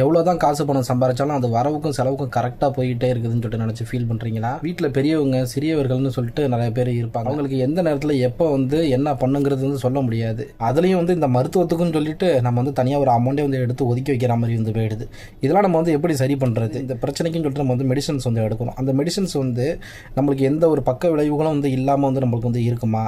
எவ்வளோ தான் காசு பணம் சம்பாரிச்சாலும் அது வரவுக்கும் செலவுக்கும் கரெக்டாக போயிட்டே இருக்குதுன்னு சொல்லிட்டு நினச்சி ஃபீல் பண்ணுறீங்களா வீட்டில் பெரியவங்க சிறியவர்கள்னு சொல்லிட்டு நிறைய பேர் இருப்பாங்க. அவங்களுக்கு எந்த நேரத்தில் எப்போ வந்து என்ன பண்ணுங்கிறது வந்து சொல்ல முடியாது. அதுலேயும் வந்து இந்த மருத்துவத்துக்குன்னு சொல்லிட்டு நம்ம வந்து தனியாக ஒரு அமௌண்ட்டே வந்து எடுத்து ஒதுக்கி வைக்கிற மாதிரி வந்து போயிடுது. இதெல்லாம் நம்ம வந்து எப்படி சரி பண்ணுறது இந்த பிரச்சனைக்குன்னு சொல்லிட்டு நம்ம வந்து மெடிசன்ஸ் வந்து எடுக்கணும். அந்த மெடிசன்ஸ் வந்து நம்மளுக்கு எந்த ஒரு பக்க விளைவுகளும் வந்து இல்லாமல் வந்து நம்மளுக்கு வந்து இருக்குமா?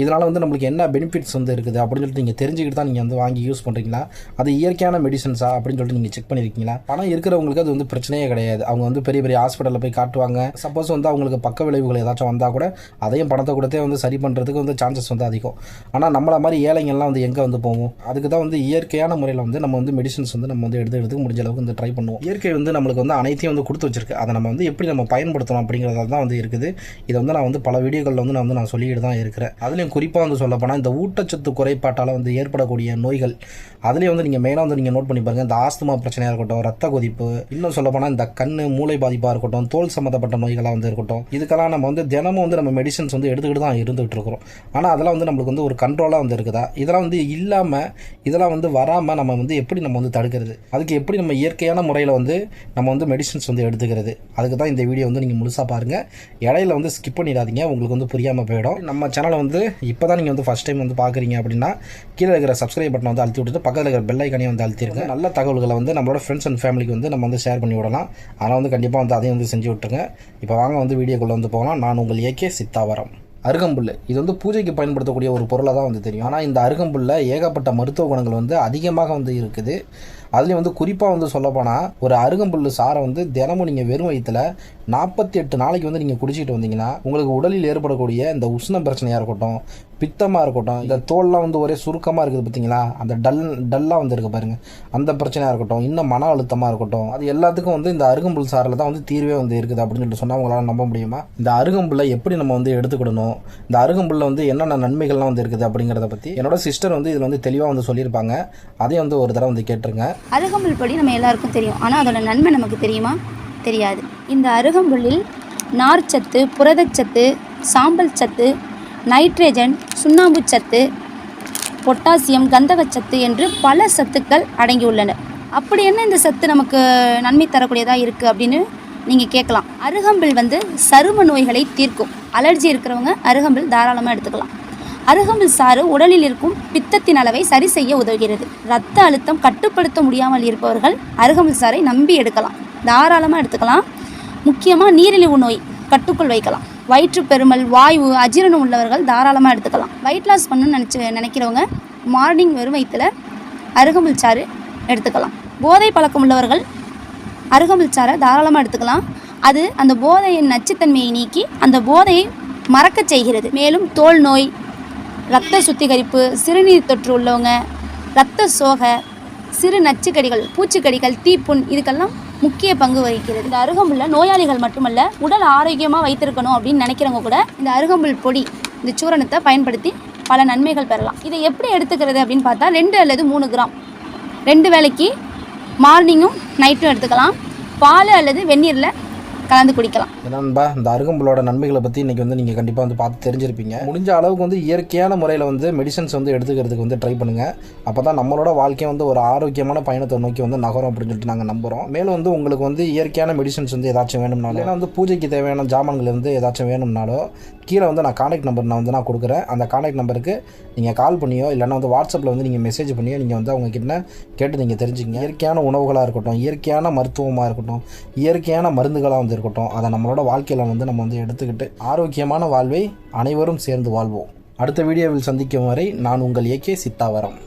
இதனால் வந்து நம்மளுக்கு என்ன பெனிஃபிட்ஸ் வந்து இருக்குது அப்படின்னு சொல்லிட்டு நீங்கள் தெரிஞ்சுக்கிட்டு தான் நீங்கள் வந்து வாங்கி யூஸ் பண்ணுறீங்களா அது இயற்கையான மெடிசன்ஸா அப்படின்னு சொல்லிட்டு நீங்கள் செக் பண்ணியிருக்கீங்களா பணம் இருக்கிறவங்களுக்கு அது வந்து பிரச்சனையே கிடையாது. அவங்க வந்து பெரிய பெரிய ஹாஸ்பிட்டலில் போய் காட்டுவாங்க. சப்போஸ் வந்து அவங்களுக்கு பக்க விளைவுகள் ஏதாச்சும் வந்தால் கூட அதையும் பணத்தை கொடுத்தே வந்து சரி பண்ணுறதுக்கு வந்து சான்சஸ் வந்து அதிகம். ஆனால் நம்மள மாதிரி ஏழைங்கள்லாம் வந்து எங்கே வந்து போவோம்? அதுக்கு தான் வந்து இயற்கையான முறையில் வந்து நம்ம வந்து மெடிசன்ஸ் வந்து நம்ம வந்து எடுத்து முடிஞ்ச அளவுக்கு வந்து ட்ரை பண்ணுவோம். இயற்கை வந்து நம்மளுக்கு வந்து அனைத்தையும் வந்து கொடுத்து வச்சிருக்கு. அதை நம்ம வந்து எப்படி நம்ம பயன்படுத்தணும் அப்படிங்கிறத தான் வந்து இருக்குது. இதை வந்து நான் வந்து பல வீடியோக்களில் வந்து நான் வந்து நான் சொல்லிட்டு தான் இருக்கிறேன். அதில் அதுலேயும் குறிப்பாக வந்து சொல்லப்போனால் இந்த ஊட்டச்சத்து குறைபாட்டால் வந்து ஏற்படக்கூடிய நோய்கள் அதுலேயும் வந்து நீங்கள் மெயினாக வந்து நீங்கள் நோட் பண்ணி பாருங்கள் இந்த ஆஸ்துமா பிரச்சனையாக இருக்கட்டும் ரத்த கொதிப்பு இன்னும் சொல்லப்போனால் இந்த கண் மூளை பாதிப்பாக இருக்கட்டும் தோல் சம்மந்தப்பட்ட நோய்களாக வந்து இருக்கட்டும். இதுக்கெல்லாம் நம்ம வந்து தினமும் வந்து நம்ம மெடிசன்ஸ் வந்து எடுத்துக்கிட்டு தான் இருந்துகிட்டு இருக்கிறோம். ஆனால் அதெல்லாம் வந்து நம்மளுக்கு வந்து ஒரு கண்ட்ரோலாக வந்து இருக்குதா? இதெல்லாம் வந்து இல்லாமல் இதெல்லாம் வந்து வராமல் நம்ம வந்து எப்படி நம்ம வந்து தடுக்கிறது? அதுக்கு எப்படி நம்ம இயற்கையான முறையில் வந்து நம்ம வந்து மெடிசன்ஸ் வந்து எடுத்துக்கிறது? அதுக்கு தான் இந்த வீடியோ வந்து நீங்கள் முழுசாக பாருங்கள் இடையில வந்து ஸ்கிப் பண்ணிடாதீங்க. உங்களுக்கு வந்து புரியாமல் போயிடும். நம்ம சேனலை வந்து இப்போ தான் நீங்கள் வந்து ஃபஸ்ட் டைம் வந்து பார்க்குறீங்க அப்படின்னா கீழே இருக்கிற சப்ஸ்கிரைப் பட்டனை வந்து அழுத்தி விட்டுட்டு பக்கத்தில் இருக்கிற பெல் ஐக்கானையும் வந்து அழுத்திருங்க. நல்ல தகவல்களை வந்து நம்மளோட ஃப்ரெண்ட்ஸ் அண்ட் ஃபேமிலிக்கு வந்து நம்ம வந்து ஷேர் பண்ணி விடலாம். அதனால் வந்து கண்டிப்பாக வந்து அதையும் வந்து செஞ்சு விட்டுருங்க. இப்போ வாங்க வந்து வீடியோக்குள்ளே வந்து போகலாம். நான் உங்கள் ஏகே சித்தாவரம். அருகம்புல் இது வந்து பூஜைக்கு பயன்படுத்தக்கூடிய ஒரு பொருளாக தான் வந்து தெரியும். ஆனால் இந்த அருகம்புல்ல ஏகப்பட்ட மருத்துவ குணங்கள் வந்து அதிகமாக வந்து இருக்குது. அதுலேயும் வந்து குறிப்பாக வந்து சொல்லப்போனால் ஒரு அருகம்புல் சாரை வந்து தினமும் நீங்கள் வெறும் வயிற்றுல நாற்பத்தி எட்டு நாளைக்கு வந்து நீங்கள் குடிச்சிட்டு வந்தீங்கன்னா உங்களுக்கு உடலில் ஏற்படக்கூடிய இந்த உஷ்ண பிரச்சனையாக இருக்கட்டும் பித்தமாக இருக்கட்டும் இந்த தோல்லாம் வந்து ஒரே சுருக்கமாக இருக்குது பார்த்தீங்களா அந்த டல் டல்லாக வந்து இருக்குது பாருங்கள் அந்த பிரச்சனையாக இருக்கட்டும் இன்னும் மன அழுத்தமாக இருக்கட்டும் அது எல்லாத்துக்கும் வந்து இந்த அருகம்புல் சாரில் தான் வந்து தீர்வே வந்து இருக்குது அப்படின்னு சொல்லிட்டு சொன்னால் உங்களால் நம்ப முடியுமா? இந்த அருகம்புல்லை எப்படி நம்ம வந்து எடுத்துக்கிடணும்? இந்த அருகம்புல்ல வந்து என்னென்ன நன்மைகள்லாம் வந்து இருக்குது அப்படிங்கிறத பற்றி என்னோட சிஸ்டர் வந்து இதில் வந்து தெளிவாக வந்து சொல்லியிருப்பாங்க. அதையும் வந்து ஒரு தடவை வந்து கேட்டிருங்க. அருகம்புல் பொடி நம்ம எல்லாருக்கும் தெரியும். ஆனால் அதோட நன்மை நமக்கு தெரியுமா? தெரியாது. இந்த அருகம்புல்லில் நார்ச்சத்து புரதச்சத்து சாம்பல் சத்து நைட்ரஜன் சுண்ணாம்பு சத்து பொட்டாசியம் கந்தகச்சத்து என்று பல சத்துக்கள் அடங்கியுள்ளன. அப்படி என்ன இந்த சத்து நமக்கு நன்மை தரக்கூடியதாக இருக்குது அப்படின்னு நீங்கள் கேட்கலாம். அருகம்பில் வந்து சரும நோய்களை தீர்க்கும். அலர்ஜி இருக்கிறவங்க அருகம்பில் தாராளமாக எடுத்துக்கலாம். அருகம்பில் சாறு உடலில் இருக்கும் பித்தத்தின் அளவை சரி செய்ய உதவுகிறது. ரத்த அழுத்தம் கட்டுப்படுத்த முடியாமல் இருப்பவர்கள் அருகம்பில் சாறை நம்பி எடுக்கலாம். தாராளமாக எடுத்துக்கலாம். முக்கியமாக நீரிழிவு நோய் கட்டுக்குள் வைக்கலாம். வயிற்று பெருமல் வாயு அஜீரணம் உள்ளவர்கள் தாராளமாக எடுத்துக்கலாம். வெயிட் லாஸ் பண்ணணும்னு நினச்சி நினைக்கிறவங்க மார்னிங் வெறும் வயிற்றுல அருகம்புல் சாறு எடுத்துக்கலாம். போதை பழக்கம் உள்ளவர்கள் அருகம்புல் சாறை தாராளமாக எடுத்துக்கலாம். அது அந்த போதையின் நச்சுத்தன்மையை நீக்கி அந்த போதையை மறக்கச் செய்கிறது. மேலும் தோல் நோய் இரத்த சுத்திகரிப்பு சிறுநீர் தொற்று உள்ளவங்க இரத்த சோகை சிறு நச்சுக்கடிகள் பூச்சிக்கடிகள் தீப்புண் இதுக்கெல்லாம் முக்கிய பங்கு வகிக்கிறது. இந்த அருகம்புல்ல நோயாளிகள் மட்டுமல்ல உடல் ஆரோக்கியமாக வைத்திருக்கணும் அப்படின்னு நினைக்கிறவங்க கூட இந்த அருகம்புல் பொடி இந்த சூரணத்தை பயன்படுத்தி பல நன்மைகள் பெறலாம். இதை எப்படி எடுத்துக்கிறது அப்படின்னு பார்த்தா ரெண்டு அல்லது மூணு கிராம். ரெண்டு வேளைக்கு மார்னிங்கும் நைட்டும் எடுத்துக்கலாம். பால் அல்லது வெந்நீரில் கலந்து குடிக்கலாம். நண்பா இந்த அருகம்புலோட நன்மைகளை பற்றி இன்றைக்கி வந்து நீங்கள் கண்டிப்பாக வந்து பார்த்து தெரிஞ்சிருப்பீங்க. முடிஞ்ச அளவுக்கு வந்து இயற்கையான முறையில் வந்து மெடிசன்ஸ் வந்து எடுத்துக்கிறதுக்கு வந்து ட்ரை பண்ணுங்கள் அப்போ தான் நம்மளோட வாழ்க்கையை வந்து ஒரு ஆரோக்கியமான பயணத்தை நோக்கி வந்து நகரும் அப்படின்னு சொல்லிட்டு நாங்கள் நம்புகிறோம் மேலும் வந்து உங்களுக்கு வந்து இயற்கையான மெடிசன்ஸ் வந்து ஏதாச்சும் வேணும்னாலும் ஏன்னா வந்து பூஜைக்கு தேவையான ஜாமான்கள் வந்து ஏதாச்சும் வேணும்னாலோ கீழே வந்து நான் காண்டாக்ட் நம்பர் நான் வந்து நான் கொடுக்குறேன். அந்த காண்டாக்ட் நம்பருக்கு நீங்கள் கால் பண்ணியோ இல்லைன்னா வந்து வாட்ஸ்அப்பில் வந்து நீங்கள் மெசேஜ் பண்ணியோ நீங்கள் வந்து அவங்க கிட்ட கேட்டு நீங்கள் தெரிஞ்சுக்கங்க. இயற்கையான உணவுகளாக இருக்கட்டும் இயற்கையான மருத்துவமாக இருக்கட்டும் இயற்கையான மருந்துகளாக வந்து இருக்கட்டும். அதை நம்மளோட வாழ்க்கையில் வந்து நம்ம வந்து எடுத்துக்கிட்டு ஆரோக்கியமான வாழ்வை அனைவரும் சேர்ந்து வாழ்வோம். அடுத்த வீடியோவில் சந்திக்கும் வரை நான் உங்கள் ஏகே சித்தாவரம்.